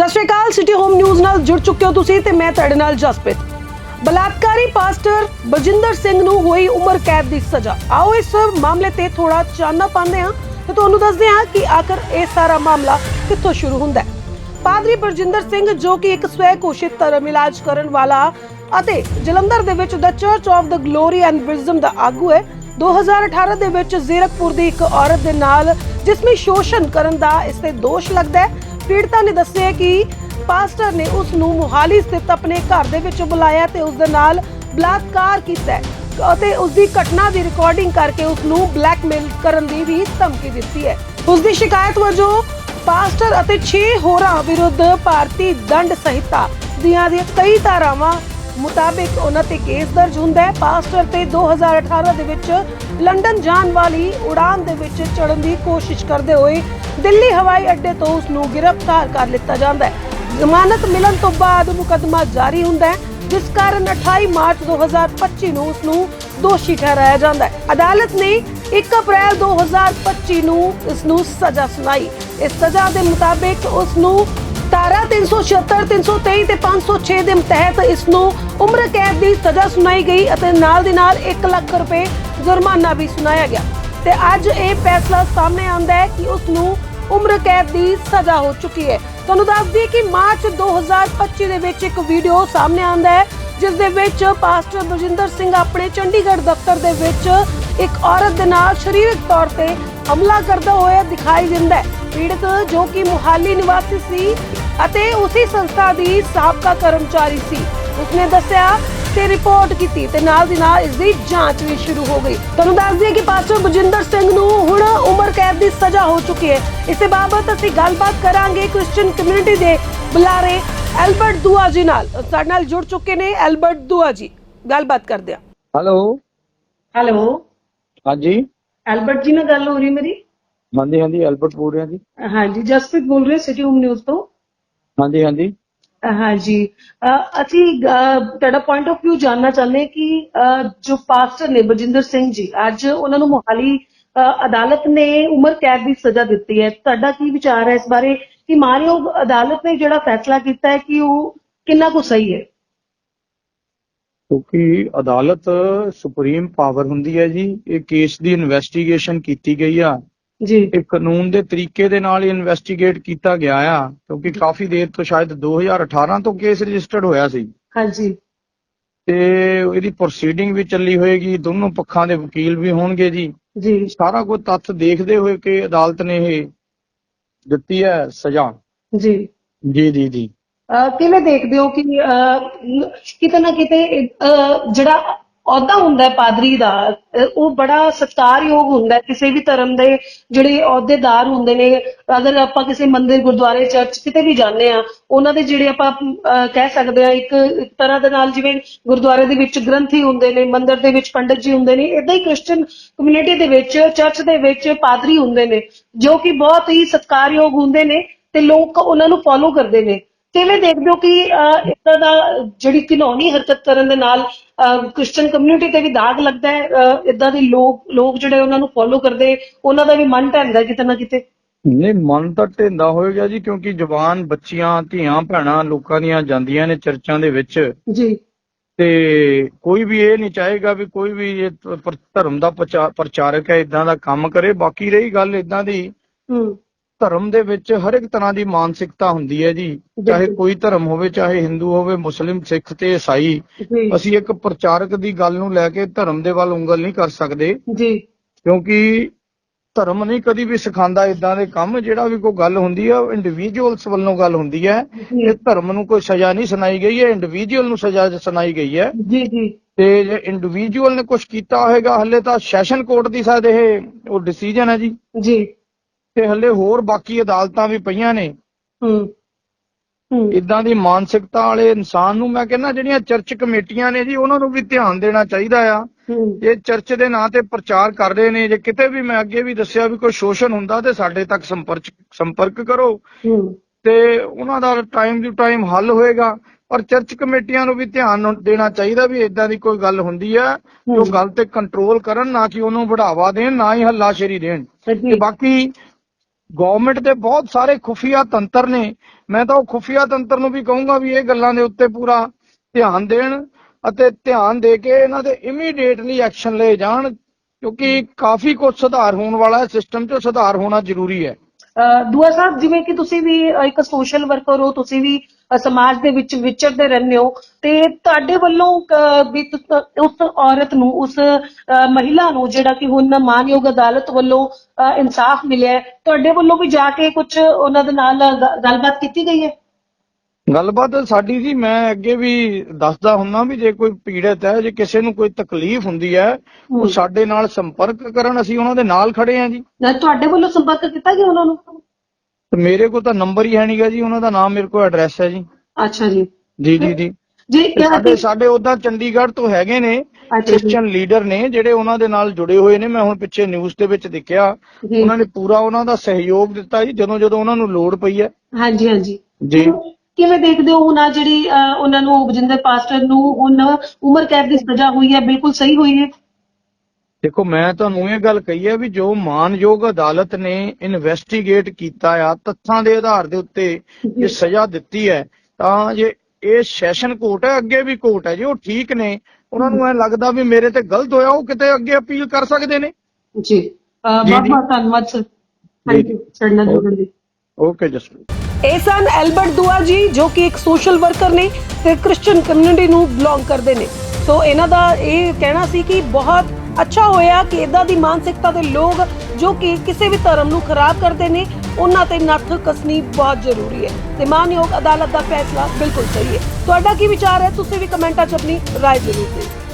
ਸਤਿ ਸ਼੍ਰੀ ਅਕਾਲ ਸਿਟੀ ਹੋਮ ਨਿਊਜ਼ ਨਾਲ ਜੁੜ ਚੁੱਕੇ ਹੋ ਤੁਸੀਂ ਤੇ ਮੈਂ ਤੁਹਾਡੇ ਨਾਲ ਜਸਪ੍ਰੀਤ। ਬਲਾਤਕਾਰੀ ਪਾਸਟਰ ਬਜਿੰਦਰ ਸਿੰਘ ਨੂੰ ਹੋਈ ਉਮਰ ਕੈਦ ਦੀ ਸਜ਼ਾ। ਆਓ ਇਸ ਮਾਮਲੇ ਤੇ ਥੋੜਾ ਚਾਨਣਾ ਪਾਉਂਦੇ ਹਾਂ ਤੇ ਤੁਹਾਨੂੰ ਦੱਸਦੇ ਹਾਂ ਕਿ ਆਖਰ ਇਹ ਸਾਰਾ ਮਾਮਲਾ ਕਿੱਥੋਂ ਸ਼ੁਰੂ ਹੁੰਦਾ ਹੈ। ਪਾਦਰੀ ਬਰਜਿੰਦਰ ਸਿੰਘ ਜੋ ਕਿ ਇੱਕ ਸਵੈ ਘੋਸ਼ਿਤ ਧਰਮ ਇਲਾਜ ਕਰਨ ਵਾਲਾ ਅਤੇ ਜਲੰਧਰ ਦੇ ਵਿੱਚ ਦਾ church of the glory and wisdom ਦਾ ਆਗੂ ਹੈ 2018 ਦੇ ਵਿੱਚ ਜ਼ੀਰਕਪੁਰ ਦੀ ਇੱਕ ਔਰਤ ਦੇ ਨਾਲ ਜਿਸਮੀ ਸ਼ੋਸ਼ਣ ਕਰਨ ਦਾ ਇਸ ਤੇ ਦੋਸ਼ ਲੱਗਦਾ ਹੈ। ਪੀੜਤਾ ਨੇ ਦੱਸਿਆ ਕਿ ਪਾਸਟਰ ਨੇ ਉਸ ਨੂੰ ਮੁਹਾਲੀ ਸਥਿਤ ਆਪਣੇ ਘਰ ਦੇ ਵਿੱਚ ਬੁਲਾਇਆ ਤੇ ਉਸ ਦੇ ਨਾਲ ਬਲਾਤਕਾਰ ਕੀਤਾ ਅਤੇ ਉਸ ਦੀ ਘਟਨਾ ਦੀ ਰਿਕਾਰਡਿੰਗ ਕਰਕੇ ਉਸ ਨੂੰ ਬਲੈਕਮੇਲ ਕਰਨ ਦੀ ਵੀ ਧਮਕੀ ਦਿੱਤੀ ਹੈ। ਉਸ ਦੀ ਸ਼ਿਕਾਇਤ ਵਜੋਂ ਪਾਸਟਰ ਅਤੇ 6 ਹੋਰਾਂ ਵਿਰੁੱਧ ਭਾਰਤੀ ਦੰਡ ਸੰਹਿਤਾ ਦੀਆਂ ਦੀਆਂ ਕਈ ਧਾਰਾਵਾਂ ਮੁਤਾਬਿਕ ਉਹਨਾਂ ਤੇ ਕੇਸ ਦਰਜ ਹੁੰਦਾ ਹੈ। ਪਾਸਟਰ ਤੇ 2018 ਦੇ ਵਿੱਚ ਲੰਡਨ ਜਾਣ ਵਾਲੀ ਉਡਾਨ ਦੇ ਵਿੱਚ ਚੜਨ ਦੀ ਕੋਸ਼ਿਸ਼ ਕਰਦੇ ਹੋਏ ਦਿੱਲੀ ਹਵਾਈ ਅੱਡੇ ਤੋਂ ਉਸ ਨੂੰ ਗ੍ਰਿਫਤਾਰ ਕਰ ਲਿੱਤਾ ਜਾਂਦਾ ਹੈ। ਜ਼ਮਾਨਤ ਮਿਲਣ ਤੋਂ ਬਾਅਦ ਮੁਕੱਦਮਾ ਜਾਰੀ ਹੁੰਦਾ ਹੈ, ਜਿਸ ਕਾਰਨ 28 ਮਾਰਚ 2025 ਨੂੰ ਉਸ ਨੂੰ ਦੋਸ਼ੀ ਠਹਿਰਾਇਆ ਜਾਂਦਾ ਹੈ। ਅਦਾਲਤ ਨੇ 1 ਅਪ੍ਰੈਲ 2025 ਨੂੰ ਇਸ ਨੂੰ ਸਜ਼ਾ ਸੁਣਾਈ। ਇਸ ਸਜ਼ਾ ਦੇ ਮੁਤਾਬਿਕ ਉਸ ਨੂੰ ਧਾਰਾ 376 323 ਤੇ 506 ਦੇ ਤਹਿਤ ਇਸ ਨੂੰ ਉਮਰ ਕੈਦ ਦੀ ਸਜ਼ਾ ਸੁਣਾਈ ਗਈ ਅਤੇ ਨਾਲ ਦੀ ਨਾਲ 1 ਲੱਖ ਰੁਪਏ ਜੁਰਮਾਨਾ ਵੀ ਸੁਣਾਇਆ ਗਿਆ। ਤੇ ਅੱਜ ਇਹ ਫੈਸਲਾ ਸਾਹਮਣੇ ਆਉਂਦਾ ਹੈ ਕਿ ਉਸ ਨੂੰ ਉਮਰ ਕੈਦ ਦੀ ਸਜ਼ਾ ਹੋ ਚੁੱਕੀ ਹੈ। ਤੁਹਾਨੂੰ ਦੱਸ ਦਈਏ ਕਿ ਮਾਰਚ 2025 ਦੇ ਵਿੱਚ ਇੱਕ ਵੀਡੀਓ ਸਾਹਮਣੇ ਆਉਂਦਾ ਹੈ, ਜਿਸ ਦੇ ਵਿੱਚ ਪਾਸਟਰ ਬਲਜਿੰਦਰ ਸਿੰਘ ਆਪਣੇ ਚੰਡੀਗੜ੍ਹ ਦਫ਼ਤਰ ਦੇ ਵਿੱਚ ਇੱਕ ਔਰਤ ਦੇ ਨਾਲ ਸਰੀਰਕ ਤੌਰ ਤੇ ਹਮਲਾ ਕਰਦਾ ਹੋਇਆ ਦਿਖਾਈ ਦਿੰਦਾ ਹੈ। ਪੀੜਤ ਜੋ ਕਿ ਮੁਹਾਲੀ ਨਿਵਾਸੀ ਸੀ ਅਤੇ ਉਸੇ ਸੰਸਥਾ ਦੀ ਸਾਬਕਾ ਕਰਮਚਾਰੀ ਸੀ। ਉਸਨੇ ਦੱਸਿਆ ਤੇ ਰਿਪੋਰਟ ਕੀਤੀ ਤੇ ਨਾਲ ਦੀ ਨਾਲ ਇਸ ਦੀ ਜਾਂਚ ਵੀ ਸ਼ੁਰੂ ਹੋ ਗਈ। ਤੁਹਾਨੂੰ ਦੱਸ ਦਈਏ ਕਿ ਪਾਸਟਰ ਬਜਿੰਦਰ ਸਿੰਘ ਨੂੰ ਹੁਣ ਉਮਰ ਦੀ ਸਜ਼ਾ ਹੋ ਚੁੱਕੀ ਹੈ। ਇਸੇ ਬਾਬਤ ਅਸੀਂ ਗੱਲਬਾਤ ਕਰਾਂਗੇ ਕ੍ਰਿਸਚੀਅਨ ਕਮਿਊਨਿਟੀ ਦੇ ਬੁਲਾਰੇ ਐਲਬਰਟ ਦੂਆ ਜੀ ਨਾਲ। ਸਾਡੇ ਨਾਲ ਜੁੜ ਚੁੱਕੇ ਨੇ ਐਲਬਰਟ ਦੂਆ ਜੀ। ਗੱਲਬਾਤ ਕਰਦੇ ਹਾਂ। ਹੈਲੋ ਹੈਲੋ ਹਾਂਜੀ? ਐਲਬਰਟ ਜੀ ਨਾਲ ਗੱਲ ਹੋ ਰਹੀ ਮੇਰੀ? ਹਾਂਜੀ ਹਾਂਜੀ ਐਲਬਰਟ ਬੋਲ ਰਿਹਾ ਜੀ। ਹਾਂਜੀ ਜਸਪ੍ਰੀਤ ਬੋਲ ਰਹੇ ਸਿਟੀ ਹੋਮ ਨਿਊਜ਼ ਤੋਂ। ਹਾਂਜੀ ਹਾਂਜੀ। ਹਾਂਜੀ। ਅਸੀਂ ਤੁਹਾਡਾ ਪੁਆਇੰਟ ਆਫ View ਜਾਨਣਾ ਚਾਹੁੰਦੇ ਹਾਂ ਕਿ ਜੋ ਪਾਸਟਰ ਨੇ ਬਜਿੰਦਰ ਸਿੰਘ ਜੀ ਅੱਜ ਉਹਨਾਂ ਨੂੰ ਮੋਹਾਲੀ ਅਦਾਲਤ ਨੇ ਉਮਰ ਕੈਦ ਦੀ ਸਜ਼ਾ ਦਿੱਤੀ ਹੈ। ਤੁਹਾਡਾ ਕੀ ਵਿਚਾਰ ਹੈ ਇਸ ਬਾਰੇ? ਕਿ ਮਾਨਯੋਗ ਅਦਾਲਤ ਨੇ ਜਿਹੜਾ ਫੈਸਲਾ ਕੀਤਾ ਹੈ ਕਿ ਉਹ ਕਿੰਨਾ ਕੁ ਸਹੀ ਹੈ? ਕਿਉਂਕਿ ਅਦਾਲਤ ਸੁਪਰੀਮ ਪਾਵਰ ਹੁੰਦੀ ਹੈ ਜੀ। ਇਹ ਕੇਸ ਦੀ ਇਨਵੈਸਟੀਗੇਸ਼ਨ ਕੀਤੀ ਗਈ ਆ। ਜੀ। ਇਹ ਕਾਨੂੰਨ ਦੇ ਤਰੀਕੇ ਦੇ ਨਾਲ ਹੀ ਇਨਵੈਸਟੀਗੇਟ ਕੀਤਾ ਗਿਆ ਆ। ਕਿਉਂਕਿ ਕਾਫੀ ਦੇਰ ਤੋਂ ਸ਼ਾਇਦ 2018 ਤੋਂ ਕੇਸ ਰਜਿਸਟਰਡ ਹੋਇਆ ਸੀ। ਹਾਂਜੀ। ਤੇ ਇਹਦੀ ਪ੍ਰੋਸੀਡਿੰਗ ਵੀ ਚੱਲੀ ਹੋਏਗੀ। ਦੋਨੋਂ ਪੱਖਾਂ ਦੇ ਵਕੀਲ ਵੀ ਹੋਣਗੇ ਜੀ। ਜੀ। ਸਾਰਾ ਕੁਝ ਤੱਥ ਦੇਖਦੇ ਹੋਏ ਕਿ ਅਦਾਲਤ ਨੇ ਇਹ ਦਿੱਤੀ ਹੈ ਸਜ਼ਾ। ਜੀ। ਜੀ ਜੀ ਜੀ। ਅਹ ਕਿਵੇਂ ਦੇਖਦੇ ਹੋ ਕਿ ਅਹ, ਕਿਤੇ ਨਾ ਕਿਤੇ ਅਹ, ਜਿਹੜਾ ਅਹੁਦਾ ਹੁੰਦਾ ਹੈ ਪਾਦਰੀ ਦਾ ਉਹ ਬੜਾ ਸਤਿਕਾਰਯੋਗ ਹੁੰਦਾ ਹੈ, ਕਿਸੇ ਵੀ ਧਰਮ ਦੇ ਜਿਹੜੇ ਅਹੁਦੇਦਾਰ ਹੁੰਦੇ ਨੇ, ਅਗਰ ਆਪਾਂ ਕਿਸੇ ਮੰਦਿਰ, ਗੁਰਦੁਆਰੇ, ਚਰਚ ਕਿਤੇ ਵੀ ਜਾਂਦੇ ਆ ਉਹਨਾਂ ਦੇ ਜਿਹੜੇ ਆਪਾਂ ਕਹਿ ਸਕਦੇ ਆ ਇੱਕ ਇੱਕ ਤਰ੍ਹਾਂ ਦੇ ਨਾਲ ਜਿਵੇਂ ਗੁਰਦੁਆਰੇ ਦੇ ਵਿੱਚ ਗ੍ਰੰਥੀ ਹੁੰਦੇ ਨੇ, ਮੰਦਿਰ ਦੇ ਵਿੱਚ ਪੰਡਤ ਜੀ ਹੁੰਦੇ ਨੇ, ਇਦਾਂ ਹੀ ਕ੍ਰਿਸਚੀਅਨ ਕਮਿਊਨਿਟੀ ਦੇ ਵਿੱਚ, ਚਰਚ ਦੇ ਵਿੱਚ ਪਾਦਰੀ ਹੁੰਦੇ ਨੇ, ਜੋ ਕਿ ਬਹੁਤ ਹੀ ਸਤਿਕਾਰਯੋਗ ਹੁੰਦੇ ਨੇ ਤੇ ਲੋਕ ਉਹਨਾਂ ਨੂੰ ਫੋਲੋ ਕਰਦੇ ਨੇ। ਕਿਵੇਂ ਦੇਖਦੇ ਹੋ ਕਿ ਇਦਾਂ ਦਾ ਜਿਹੜੀ ਘਿਨੌਣੀ ਹਰਕਤ ਕਰਨ ਦੇ ਨਾਲ ਕ੍ਰਿਸਚੀਅਨ ਕਮਿਊਨਿਟੀ ਤੇ ਵੀ ਦਾਗ ਲੱਗਦਾ ਹੈ ਇਦਾਂ ਦੇ ਲੋਕ ਲੋਕ ਜਿਹੜੇ ਉਹਨਾਂ ਨੂੰ ਫੋਲੋ ਕਰਦੇ ਉਹਨਾਂ ਦਾ ਵੀ ਮਨ ਢਹਿੰਦਾ ਕਿਤੇ ਨਾ ਕਿਤੇ? ਨਹੀਂ ਮਨ ਤਾਂ ਢਿੰਦਾ ਹੋਏਗਾ ਜੀ ਕਿਉਂਕਿ ਜਵਾਨ ਬੱਚੀਆਂ ਧੀਆਂ ਭੈਣਾਂ ਲੋਕਾਂ ਦੀਆਂ ਜਾਂਦੀਆਂ ਨੇ ਚਰਚਾਂ ਦੇ ਵਿੱਚ। ਜੀ। ਤੇ ਕੋਈ ਵੀ ਇਹ ਨਹੀਂ ਚਾਹੇਗਾ ਵੀ ਕੋਈ ਵੀ ਇਹ ਧਰਮ ਦਾ ਪ੍ਰਚਾ- ਪ੍ਰਚਾਰਕ ਹੈ ਇਦਾਂ ਦਾ ਕੰਮ ਕਰੇ ਬਾਕੀ ਰਹੀ ਗੱਲ ਇਦਾਂ ਦੀ। ਹੂੰ। ਧਰਮ ਦੇ ਵਿੱਚ ਹਰ ਇੱਕ ਤਰ੍ਹਾਂ ਦੀ ਮਾਨਸਿਕਤਾ ਹੁੰਦੀ ਹੈ ਜੀ। ਚਾਹੇ। ਕੋਈ ਧਰਮ ਹੋਵੇ ਚਾਹੇ ਹਿੰਦੂ ਹੋਵੇ ਮੁਸਲਿਮ ਸਿੱਖ ਤੇ ਈਸਾਈ ਅਸੀਂ ਇੱਕ ਪ੍ਰਚਾਰਕ ਦੀ ਗੱਲ ਨੂੰ ਲੈ ਕੇ ਧਰਮ ਦੇ ਵੱਲ ਉਂਗਲ ਨਹੀਂ ਕਰ ਸਕਦੇ। ਜੀ। ਕਿਉਂਕਿ ਧਰਮ ਨਹੀਂ ਕਦੀ ਵੀ ਸਿਖਾਉਂਦਾ ਇਦਾਂ ਦੇ ਕੰਮ ਜਿਹੜਾ ਵੀ ਕੋਈ ਗੱਲ ਹੁੰਦੀ ਹੈ ਉਹ ਇੰਡੀਵਿਜੂਅਲਸ ਵੱਲੋਂ ਗੱਲ ਹੁੰਦੀ ਹੈ। ਇਹ ਧਰਮ ਨੂੰ ਕੋਈ ਸਜ਼ਾ ਨਹੀਂ ਸੁਣਾਈ ਗਈ ਹੈ ਇੰਡੀਵਿਜੂਅਲ ਨੂੰ ਸਜ਼ਾ ਸੁਣਾਈ ਗਈ ਹੈ। ਜੀ ਜੀ। ਤੇ ਜੇ ਇੰਡੀਵਿਜੂਅਲ ਨੇ ਕੁਝ ਕੀਤਾ ਹੋਵੇਗਾ ਹੱਲੇ ਤਾਂ ਸੈਸ਼ਨ ਕੋਰਟ ਦੀ ਸ਼ਾਇਦ ਇਹ ਉਹ ਡਿਸੀਜਨ ਹੈ ਜੀ। ਜੀ। ਤੇ ਹੱਲੇ ਹੋਰ ਬਾਕੀ ਅਦਾਲਤਾਂ ਵੀ ਪਈਆਂ ਨੇ। ਹੂੰ ਇਦਾਂ ਦੀ ਮਾਨਸਿਕਤਾ ਵਾਲੇ ਇਨਸਾਨ ਨੂੰ ਮੈਂ ਕਹਿੰਦਾ ਜਿਹੜੀਆਂ ਚਰਚ ਕਮੇਟੀਆਂ ਨੇ ਜੀ ਉਹਨਾਂ ਨੂੰ ਵੀ ਧਿਆਨ ਦੇਣਾ ਚਾਹੀਦਾ ਆ। ਇਹ ਚਰਚ ਦੇ ਨਾਂ ਤੇ ਪ੍ਰਚਾਰ ਕਰ ਰਹੇ ਨੇ। ਜੇ ਕਿਤੇ ਵੀ ਮੈਂ ਅੱਗੇ ਵੀ ਦੱਸਿਆ ਵੀ ਕੋਈ ਸ਼ੋਸ਼ਣ ਹੁੰਦਾ ਤੇ ਸਾਡੇ ਤੱਕ ਸੰਪਰਕ ਸੰਪਰਕ ਕਰੋ। ਤੇ ਉਹਨਾਂ ਦਾ ਟਾਈਮ ਟੂ ਟਾਈਮ ਹੱਲ ਹੋਏਗਾ। ਪਰ ਚਰਚ ਕਮੇਟੀਆਂ ਨੂੰ ਵੀ ਧਿਆਨ ਦੇਣਾ ਚਾਹੀਦਾ ਵੀ ਇਦਾਂ ਦੀ ਕੋਈ ਗੱਲ ਹੁੰਦੀ ਉਹ ਹੂੰ। ਗੱਲ ਤੇ ਕੰਟਰੋਲ ਕਰਨ ਨਾ ਕਿ ਉਹਨੂੰ ਵਧਾਵਾ ਦੇਣ ਨਾ ਹੀ ਹੱਲਾਸ਼ੇਰੀ ਦੇਣ। ਜੀ। ਤੇ ਬਾਕੀ ਗਵਰਨਮੈਂਟ ਦੇ ਬਹੁਤ ਸਾਰੇ ਖੁਫੀਆ ਤੰਤਰ ਨੇ। ਮੈਂ ਤਾਂ ਉਹ ਖੁਫੀਆ ਤੰਤਰ ਨੂੰ ਵੀ ਕਹੂੰਗਾ ਵੀ ਇਹ ਗੱਲਾਂ ਦੇ ਉੱਤੇ ਪੂਰਾ ਧਿਆਨ ਦੇਣ ਅਤੇ ਧਿਆਨ ਦੇ ਕੇ ਇਹਨਾਂ ਦੇ ਇਮੀਡੀਏਟਲੀ ਐਕਸ਼ਨ ਲਏ ਜਾਣ, ਕਿਉਂਕਿ ਕਾਫੀ ਕੁਝ ਸੁਧਾਰ ਹੋਣ ਵਾਲਾ ਹੈ ਸਿਸਟਮ 'ਚ ਸੁਧਾਰ ਹੋਣਾ ਜ਼ਰੂਰੀ ਹੈ। ਅਹ ਦੁਆ ਸਾਹਿਬ, ਜਿਵੇਂ ਕਿ ਤੁਸੀਂ ਵੀ ਇੱਕ ਸੋਸ਼ਲ ਵਰਕਰ ਹੋ, ਤੁਸੀਂ ਵੀ ਸਮਾਜ ਦੇ ਵਿੱਚ ਵਿਚਰਦੇ ਰਹਿੰਦੇ ਹੋ ਤੇ ਤੁਹਾਡੇ ਵੱਲੋਂ ਵੀ ਉਸ ਔਰਤ ਨੂੰ ਉਸ ਮਹਿਲਾ ਨੂੰ ਜਿਹੜਾ ਕਿ ਹੁਣ ਮਾਨਯੋਗ ਅਦਾਲਤ ਵੱਲੋਂ ਇਨਸਾਫ ਮਿਲਿਆ ਤੁਹਾਡੇ ਵੱਲੋਂ ਵੀ ਜਾ ਕੇ ਕੁਝ ਉਹਨਾਂ ਦੇ ਨਾਲ ਗੱਲਬਾਤ ਕੀਤੀ ਗਈ ਹੈ? ਗੱਲਬਾਤ ਸਾਡੀ ਜੀ ਮੈਂ ਅੱਗੇ ਵੀ ਦੱਸਦਾ ਹੁੰਨਾ ਵੀ ਜੇ ਕੋਈ ਪੀੜਤ ਹੈ ਜੇ ਕਿਸੇ ਨੂੰ ਕੋਈ ਤਕਲੀਫ ਹੁੰਦੀ ਹੈ ਉਹ। ਸਾਡੇ ਨਾਲ ਸੰਪਰਕ ਕਰਨ ਅਸੀਂ ਉਹਨਾਂ ਦੇ ਨਾਲ ਖੜੇ ਹਾਂ ਜੀ। ਤੁਹਾਡੇ ਵੱਲੋਂ ਸੰਪਰਕ ਕੀਤਾ ਗਿਆ ਉਹਨਾਂ ਨੂੰ? ਤੇ ਮੇਰੇ ਕੋਲ ਤਾਂ ਨੰਬਰ ਹੀ ਹੈ ਨਹੀਂਗਾ ਜੀ ਉਹਨਾਂ ਦਾ ਨਾਮ ਮੇਰੇ ਕੋਲ ਐਡਰੈਸ ਹੈ ਜੀ। ਅੱਛਾ ਜੀ। ਜੀ ਜੀ ਜੀ। ਜੀ ਤੇ ਸਾਡੇ ਸਾਡੇ ਉਦਾਂ ਚੰਡੀਗੜ੍ਹ ਤੋਂ ਹੈਗੇ ਨੇ ਕ੍ਰਿਸਚੀਅਨ ਲੀਡਰ ਨੇ ਜਿਹੜੇ ਉਹਨਾਂ ਦੇ ਨਾਲ ਜੁੜੇ ਹੋਏ ਨੇ ਮੈਂ ਹੁਣ ਪਿੱਛੇ ਨਿਊਜ਼ ਦੇ ਵਿੱਚ ਦੇਖਿਆ। ਉਹਨਾਂ ਨੇ ਪੂਰਾ ਉਹਨਾਂ ਦਾ ਸਹਿਯੋਗ ਦਿੱਤਾ ਜੀ ਜਦੋਂ ਜਦੋਂ ਉਹਨਾਂ ਨੂੰ ਲੋੜ ਪਈ ਹੈ। ਹਾਂਜੀ ਹਾਂਜੀ। ਜੀ। ਕਿਵੇਂ ਦੇਖਦੇ ਹੋ ਆਹ ਜਿਹੜੀ ਉਹਨਾਂ ਨੂੰ ਬਜਿੰਦਰ ਪਾਸਟਰ ਨੂੰ ਹੁਣ ਉਮਰ ਕੈਦ ਦੀ ਸਜ਼ਾ ਹੋਈ ਹੈ ਬਿਲਕੁਲ ਸਹੀ ਹੋਈ ਹੈ? ਦੇਖੋ ਮੈਂ ਤੁਹਾਨੂੰ ਇਹ ਗੱਲ ਕਹੀ ਹੈ ਵੀ ਜੋ ਮਾਨਯੋਗ ਅਦਾਲਤ ਨੇ ਇਨਵੈਸਟੀਗੇਟ ਕੀਤਾ ਆ ਤੱਥਾਂ ਦੇ ਆਧਾਰ ਦੇ ਉੱਤੇ ਇਹ ਸਜ਼ਾ ਦਿੱਤੀ ਹੈ ਤਾਂ ਜੇ ਇਹ ਸੈਸ਼ਨ ਕੋਰਟ ਹੈ ਅੱਗੇ ਵੀ ਕੋਰਟ ਹੈ ਜੀ ਉਹ ਠੀਕ ਨੇ ਉਹਨਾਂ ਨੂੰ ਐ ਲੱਗਦਾ ਵੀ ਮੇਰੇ ਤੇ ਗਲਤ ਹੋਇਆ ਉਹ ਕਿਤੇ ਅੱਗੇ ਅਪੀਲ ਕਰ ਸਕਦੇ ਨੇ। ਜੀ। ਬਹੁਤ। ਬਹੁਤ ਧੰਨਵਾਦ ਸਰ। ਥੈਂਕ ਯੂ ਸਾਡੇ ਨਾਲ ਜੁੜਨ ਲਈ ਓਕੇ ਜਸਪ੍ਰੀਤ ਇਹ ਸਨ ਐਲਬਰਟ ਦੁਆ ਜੀ ਜੋ ਕਿ ਇੱਕ ਸੋਸ਼ਲ ਵਰਕਰ ਨੇ ਤੇ ਕ੍ਰਿਸਚੀਅਨ ਕਮਿਊਨਿਟੀ ਨੂੰ ਬਿਲੋਂਗ ਕਰਦੇ ਨੇ। ਸੋ ਇਹਨਾਂ ਦਾ ਇਹ ਕਹਿਣਾ ਸੀ ਕਿ ਬਹੁਤ ਅੱਛਾ ਹੋਇਆ ਕਿ ਇਦਾਂ ਦੀ ਮਾਨਸਿਕਤਾ ਦੇ ਲੋਕ ਜੋ ਕਿ ਕਿਸੇ ਵੀ ਧਰਮ ਨੂੰ ਖਰਾਬ ਕਰਦੇ ਨੇ ਉਹਨਾਂ ਤੇ ਨੱਥ ਕਸਣੀ ਬਹੁਤ ਜ਼ਰੂਰੀ ਹੈ ਤੇ ਮਾਨਯੋਗ ਅਦਾਲਤ ਦਾ ਫੈਸਲਾ ਬਿਲਕੁਲ ਸਹੀ ਹੈ ਤੁਹਾਡਾ ਕੀ ਵਿਚਾਰ ਹੈ ਤੁਸੀਂ ਵੀ ਕਮੈਂਟਾਂ 'ਚ ਆਪਣੀ رائے ਜ਼ਰੂਰ ਦਿਓ